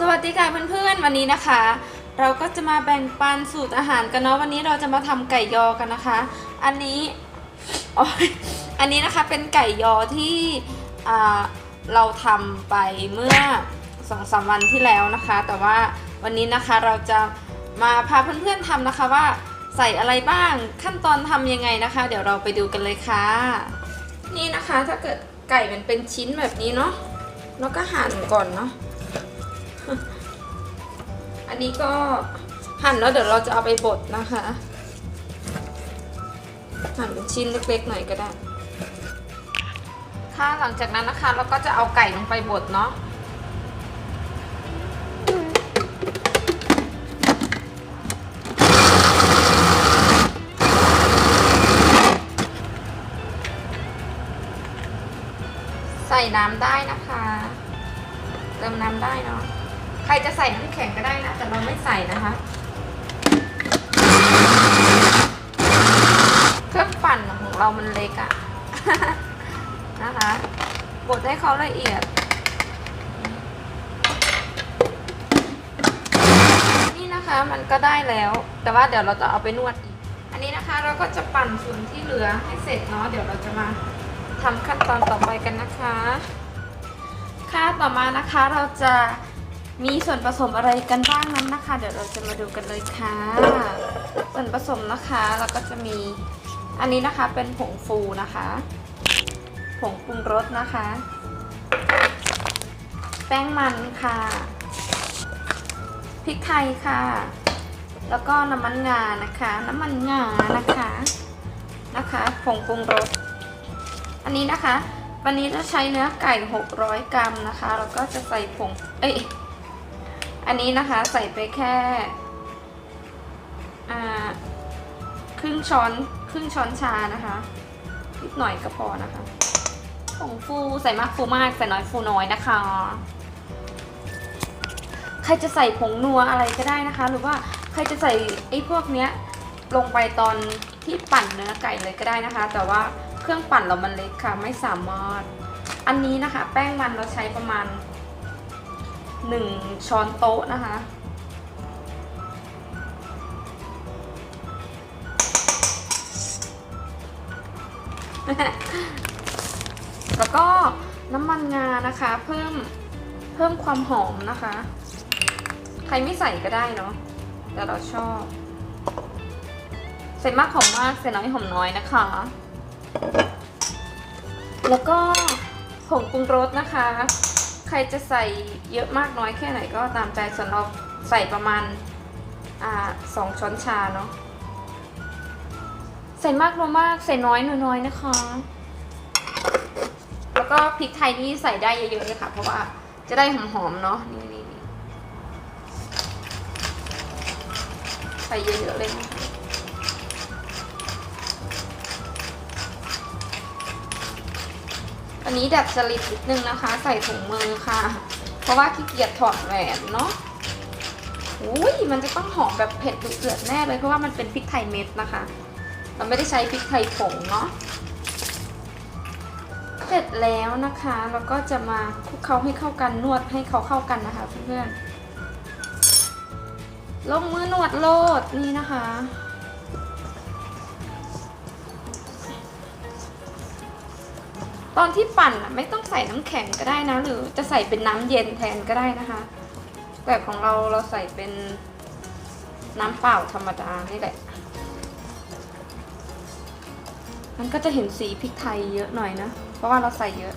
สวัสดีค่ะเพื่อนๆวันนี้นะคะ เราก็จะมาแบ่งปันสูตรอาหารกันเนาะวันนี้เราจะมาทำไก่ยอกันนะคะ อันนี้ออันนี้นะคะเป็นไก่ยอที่เราทำไปเมื่อสองสามวันที่แล้วนะคะ แต่ว่าวันนี้นะคะเราจะมาพาเพื่อนๆทำนะคะว่าใส่อะไรบ้างขั้นตอนทำยังไงนะคะ เดี๋ยวเราไปดูกันเลยค่ะ นี่นะคะถ้าเกิดไก่มันเป็นชิ้นแบบนี้เนาะแล้วก็หั่นก่อนเนาะ อันนี้ก็หั่นแล้วเดี๋ยวเราจะเอาไปบดนะคะ หั่นเป็นชิ้นเล็กๆหน่อยก็ได้ ค่ะหลังจากนั้นนะคะ เราก็จะเอาไก่ลงไปบดเนาะใส่น้ำได้นะคะ เติมน้ำได้เนาะ ใครจะใส่น้ำแข็งก็ได้นะ แต่เราไม่ใส่นะคะ เครื่องปั่นของเรามันเล็กอะนะคะบดให้เขาละเอียด นี่นะคะมันก็ได้แล้ว แต่ว่าเดี๋ยวเราจะเอาไปนวดอีก อันนี้นะคะเราก็จะปั่นส่วนที่เหลือให้เสร็จเนาะ เดี๋ยวเราจะมาทำขั้นตอนต่อไปกันนะคะ ค่ะต่อมานะคะเราจะ มีส่วนผสมอะไรกันบ้างนั้นนะคะ เดี๋ยวเราจะมาดูกันเลยค่ะ ส่วนผสมนะคะเราก็จะมีอันนี้นะคะเป็นผงฟูนะคะ ผงปรุงรสนะคะ แป้งมันค่ะพริกไทยค่ะ แล้วก็น้ำมันงานะคะ น้ำมันงานะคะนะคะผงปรุงรสอันนี้นะคะ วันนี้จะใช้เนื้อไก่ 600 กรัมนะคะ แล้วก็จะใส่ผงเอ้ย อันนี้นะคะใส่ไปแค่ครึ่งช้อนครึ่งช้อนชานะคะนิดหน่อยก็พอนะคะผงฟูใส่มากฟูมากใส่น้อยฟูน้อยนะคะ ใครจะใส่ผงนัวอะไรก็ได้นะคะ หรือว่าใครจะใส่ไอ้พวกเนี้ยลงไปตอนที่ปั่นเนื้อไก่เลยก็ได้นะคะ แต่ว่าเครื่องปั่นเรามันเล็กค่ะ ไม่สามารถ อันนี้นะคะ แป้งมันเราใช้ประมาณ 1 ช้อนโต๊ะนะคะ แล้วก็น้ำมันงานะคะ เพิ่มเพิ่มความหอมนะคะ ใครไม่ใส่ก็ได้เนาะแต่เราชอบ ใส่มากหอมมากใส่น้อยหอมน้อยนะคะ แล้วก็ผงปรุงรสนะคะ ใครจะใส่เยอะมากน้อยแค่ไหนก็ตามใจส่วนเราใส่ประมาณอ่าสองช้อนชาเนาะใส่มากน้อยมากใส่น้อยน้อยนะคะ แล้วก็พริกไทยนี่ใส่ได้เยอะๆเลยค่ะ เพราะว่าจะได้หอมๆเนาะนี่นี่นี่ใส่เยอะๆเลยนะ นี้ดัดจริตนิดนึงนะคะ ใส่ถุงมือค่ะ เพราะว่าขี้เกียจถอดแหวนเนาะอุ้ยมันจะต้องหอมแบบเผ็ดดุเดือดแน่เลยเพราะว่ามันเป็นพริกไทยเม็ดนะคะ เราไม่ได้ใช้พริกไทยผงเนาะเสร็จแล้วนะคะเราก็จะมาคลุกเคล้าให้เข้ากันนวดให้เขาเข้ากันนะคะเพื่อนๆลงมือนวดโลดนี่นะคะ ตอนที่ปั่นอะไม่ต้องใส่น้ำแข็งก็ได้นะ หรือจะใส่เป็นน้ำเย็นแทนก็ได้นะคะแต่ของเราเราใส่เป็นน้ำเปล่าธรรมดานี่แหละ มันก็จะเห็นสีพริกไทยเยอะหน่อยนะ เพราะว่าเราใส่เยอะ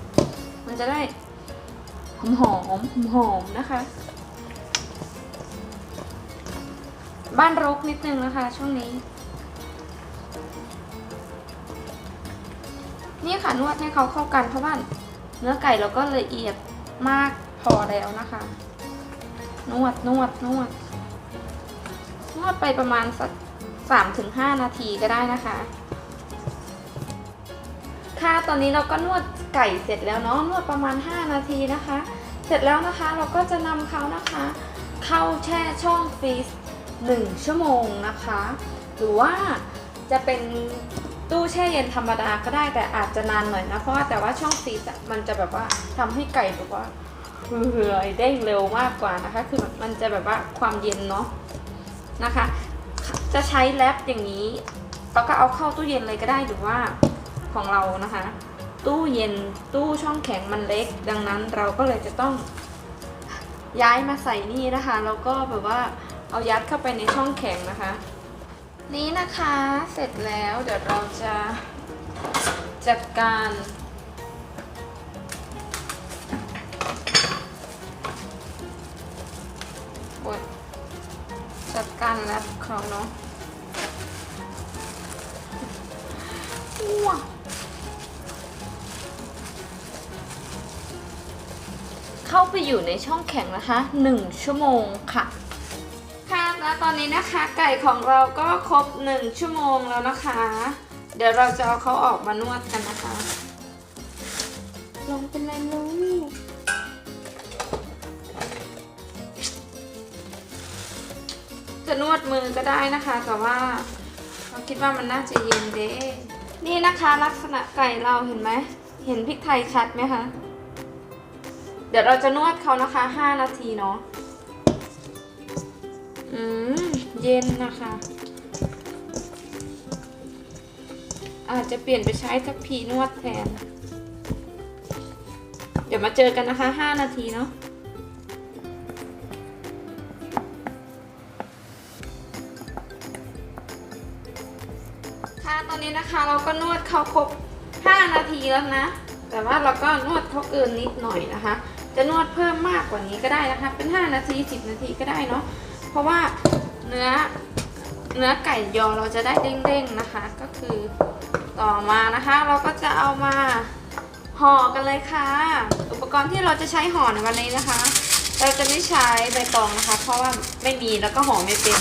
มันจะได้หอมหอมหอมนะคะ บ้านรกนิดนึงนะคะ ช่วงนี้ นี่ค่ะนวดให้เขาเข้ากันเพราะว่าเนื้อไก่เราก็ละเอียดมากพอแล้วนะคะ นวดนวดนวด นวดไปประมาณสักสามถึงห้านาทีก็ได้นะคะ ค่ะตอนนี้เราก็นวดไก่เสร็จแล้วเนาะนวดประมาณ 5 นาทีนะคะ เสร็จแล้วนะคะเราก็จะนำเขานะคะ เข้าแช่ช่องฟรีซ1ชั่วโมงนะคะ หรือว่าจะเป็น ตู้แช่เย็นธรรมดาก็ได้แต่อาจจะนานหน่อยนะ เพราะว่าแต่ว่าช่องฟรีซอะมันจะแบบว่าทำให้ไก่แบบว่าเหื่อยเด้งเร็วมากกว่านะคะ คือมันจะแบบว่าความเย็นเนาะนะคะ จะใช้แรปอย่างนี้เราก็เอาเข้าตู้เย็นเลยก็ได้หรือว่าของเรานะคะ ตู้เย็นตู้ช่องแข็งมันเล็ก ดังนั้นเราก็เลยจะต้องย้ายมาใส่นี่นะคะแล้วก็แบบว่าเอายัดเข้าไปในช่องแข็งนะคะ นี้นะคะเสร็จแล้วเดี๋ยวเราจะจัดการจัดการแรปเขาเนาะว้าเข้าไปอยู่ในช่องแข็งนะคะ 1 ชั่วโมงค่ะ แล้วตอนนี้นะคะไก่ของเราก็ครบ 1 ชั่วโมงแล้วนะคะ เดี๋ยวเราจะเอาเขาออกมานวดกันนะคะ ลงเป็นไรลูกจะนวดมือก็ได้นะคะ แต่ว่าเราคิดว่ามันน่าจะเย็นเด้นี่นะคะลักษณะไก่เราเห็นไหม เห็นพริกไทยชัดไหมคะ เดี๋ยวเราจะนวดเขานะคะ 5 นาทีเนาะ อืม เย็นนะคะ อาจจะเปลี่ยนไปใช้ทัพพีนวดแทน เดี๋ยวมาเจอกันนะคะ 5 นาทีเนาะค่ะตอนนี้นะคะเราก็นวดเขาครบ 5 นาทีแล้วนะ แต่ว่าเราก็นวดเขาเกินนิดหน่อยนะคะ จะนวดเพิ่มมากกว่านี้ก็ได้นะคะ เป็น 5 นาที 10 นาทีก็ได้เนาะ เพราะว่าเนื้อเนื้อไก่ยอเราจะได้เด้งๆนะคะ ก็คือต่อมานะคะ เราก็จะเอามาห่อกันเลยค่ะ อุปกรณ์ที่เราจะใช้ห่อในวันนี้นะคะ เราจะไม่ใช้ใบตองนะคะ เพราะว่าไม่มีแล้วก็ห่อไม่เป็น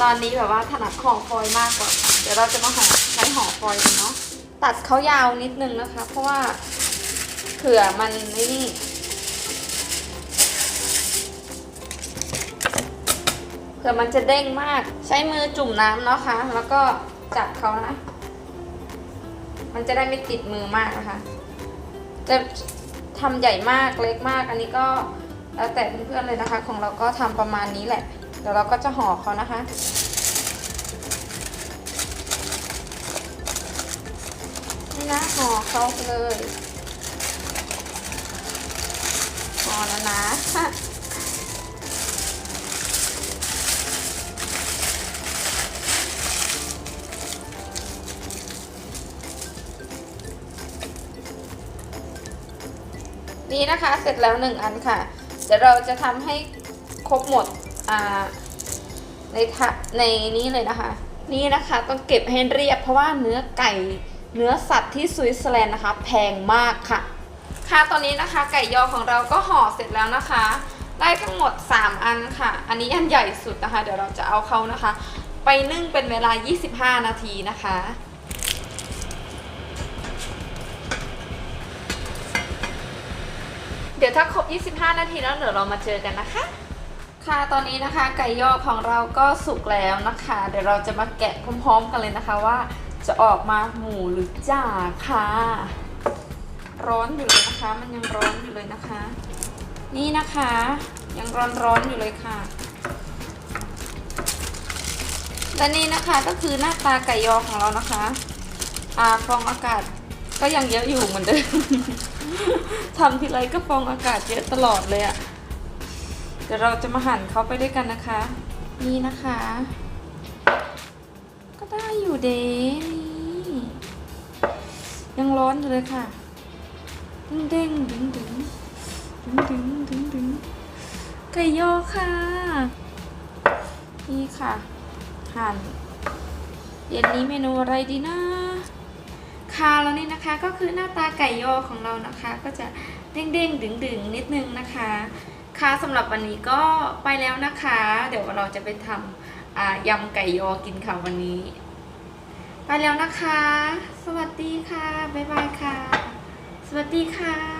ตอนนี้แบบว่าถนัดห่อฟอยมากกว่า เดี๋ยวเราจะมาห่อใช้ห่อฟอยล์กันเนาะตัดเขายาวนิดนึงนะคะ เพราะว่าเผื่อมันนี่ ผื่อมันจะเด้งมาก ใช้มือจุ่มน้ำเนาะคะ แล้วก็จับเขานะ มันจะได้ไม่ติดมือมากนะคะ จะทำใหญ่มากเล็กมาก อันนี้ก็แล้วแต่เพื่อนๆเลยนะคะ ของเราก็ทำประมาณนี้แหละ เดี๋ยวเราก็จะห่อเขานะคะนี่นะห่อเขาเลยห่อแล้วนะ นี่นะคะเสร็จแล้วหนึ่งอันค่ะ เดี๋ยวเราจะทำให้ครบหมดในทะในนี้เลยนะคะ นี่นะคะต้องเก็บให้เรียบเพราะว่าเนื้อไก่เนื้อสัตว์ที่สวิตเซอร์แลนด์นะคะ แพงมากค่ะ ค่ะตอนนี้นะคะ ไก่ยอของเราก็ห่อเสร็จแล้วนะคะ ได้ทั้งหมด 3 อันค่ะ อันนี้อันใหญ่สุดนะคะ เดี๋ยวเราจะเอาเขานะคะ ไปนึ่งเป็นเวลา 25 นาทีนะคะ ดี๋ยวถ้าครบ 25 นาทีแล้วเดี๋ยวเรามาเจอกันนะคะ ค่ะตอนนี้นะคะไก่ยอของเราก็สุกแล้วนะคะ เดี๋ยวเราจะมาแกะพร้อมๆกันเลยนะคะว่า จะออกมาหมูหรือจ่าค่ะ ร้อนอยู่เลยนะคะ มันยังร้อนอยู่เลยนะคะ นี่นะคะ ยังร้อนๆอยู่เลยค่ะและนี่นะคะก็คือหน้าตาไก่ยอของเรานะคะ อ่าฟองอากาศก็ยังเยอะอยู่เหมือนเดิม ทำทีไรก็ฟองอากาศเยอะตลอดเลยอะเดี๋ยวเราจะมาหั่นเขาไปด้วยกันนะคะ นี่นะคะ ก็ได้อยู่เดนี่ยังร้อนอยู่เลยค่ะเด้งเด้งดึงดึงดึงดึงดึงดึงไก่ยอค่ะ นี่ค่ะ หั่นเย็นนี้เมนูอะไรดีนะ ค่ะแล้วนี่นะคะ ก็คือหน้าตาไก่ยอของเรานะคะ ก็จะเด้งๆดึงๆนิดนึงนะคะ ค่ะสำหรับวันนี้ก็ไปแล้วนะคะ เดี๋ยวเราจะไปทำอ่ายำไก่ยอกินค่ะวันนี้ ไปแล้วนะคะ สวัสดีค่ะ บ๊ายบายค่ะ สวัสดีค่ะ